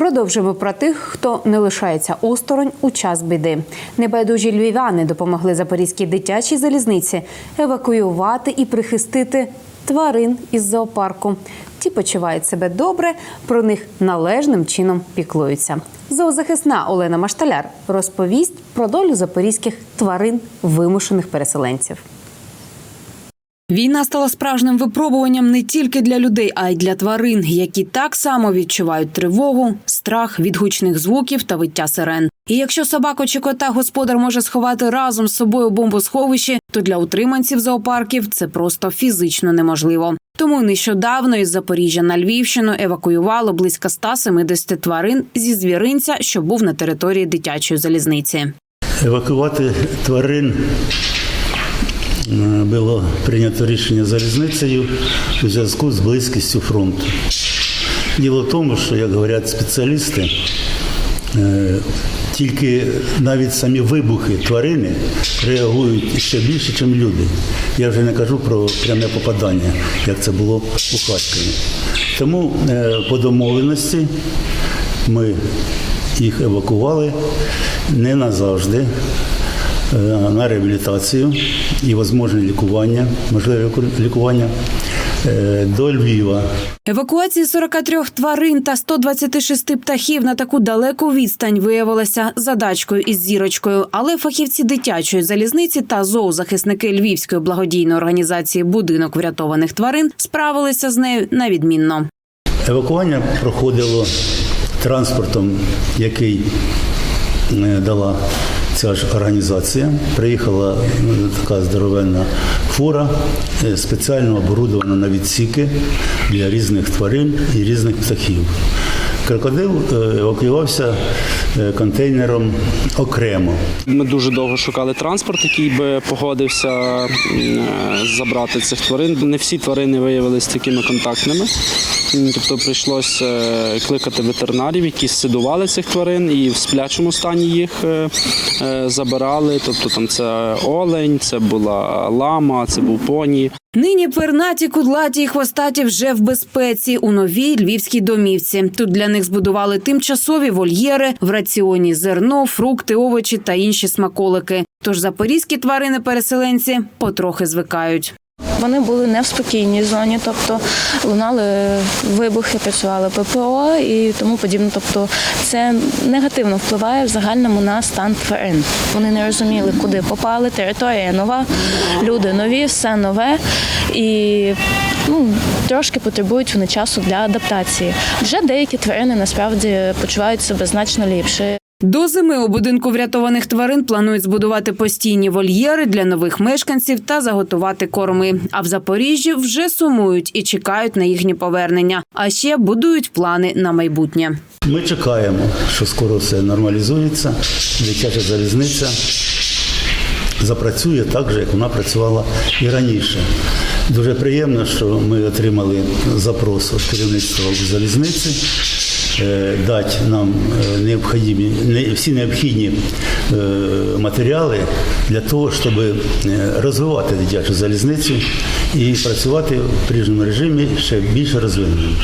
Продовжимо про тих, хто не лишається осторонь у час біди. Небайдужі львів'яни допомогли запорізькій дитячій залізниці евакуювати і прихистити тварин із зоопарку. Ті почувають себе добре, про них належним чином піклуються. Зоозахисна Олена Машталяр розповість про долю запорізьких тварин вимушених переселенців. Війна стала справжнім випробуванням не тільки для людей, а й для тварин, які так само відчувають тривогу, страх від гучних звуків та виття сирен. І якщо собаку чи кота господар може сховати разом з собою у бомбосховищі, то для утриманців зоопарків це просто фізично неможливо. Тому нещодавно із Запоріжжя на Львівщину евакуювало близько 170 тварин зі звіринця, що був на території дитячої залізниці. Евакувати тварин було прийнято рішення залізницею у зв'язку з близькістю фронту. Діло в тому, що, як говорять спеціалісти, е, тільки навіть самі вибухи тварини реагують ще більше, ніж люди. Я вже не кажу про пряме попадання, як це було у Харкові. Тому е, по домовленості ми їх евакували не назавжди, е, на реабілітацію і можливе лікування, можливе лікування е, до Львова. Евакуація 43 тварин та 126 птахів на таку далеку відстань виявилася задачкою із зірочкою. Але фахівці дитячої залізниці та зоозахисники Львівської благодійної організації Будинок врятованих тварин справилися з нею на відмінно. Евакування проходило транспортом, який е, дала ця ж організація. Приїхала е, така здоровенна фура, е, спеціально оборудована на відсіки для різних тварин і різних птахів. Крокодил евакуювався е, контейнером окремо. Ми дуже довго шукали транспорт, який би погодився е, забрати цих тварин. Не всі тварини виявилися такими контактними. Тобто прийшлося е, кликати ветеринарів, які сидували цих тварин і в сплячому стані їх забирали. Тобто там це олень, це була лама, це був поні. Нині пернаті, кудлаті і хвостаті вже в безпеці у новій львівській домівці. Тут для них збудували тимчасові вольєри, в раціоні зерно, фрукти, овочі та інші смаколики. Тож запорізькі тварини-переселенці потрохи звикають. Вони були не в спокійній зоні, тобто лунали вибухи, працювали ППО і тому подібне. Тобто це негативно впливає в загальному на стан тварин. Вони не розуміли, куди попали. Територія нова, люди нові, все нове і ну, трошки потребують вони часу для адаптації. Вже деякі тварини насправді почувають себе значно ліпше. До зими у будинку врятованих тварин планують збудувати постійні вольєри для нових мешканців та заготувати корми. А в Запоріжжі вже сумують і чекають на їхнє повернення. А ще будують плани на майбутнє. Ми чекаємо, що скоро все нормалізується, дитяча залізниця запрацює так же, як вона працювала і раніше. Дуже приємно, що ми отримали запрос від керівництва залізниці дати нам е, необхідні, не- всі необхідні е, матеріали для того, щоб е, розвивати дитячу залізницю і працювати в прежньому режимі ще більше розвиненим.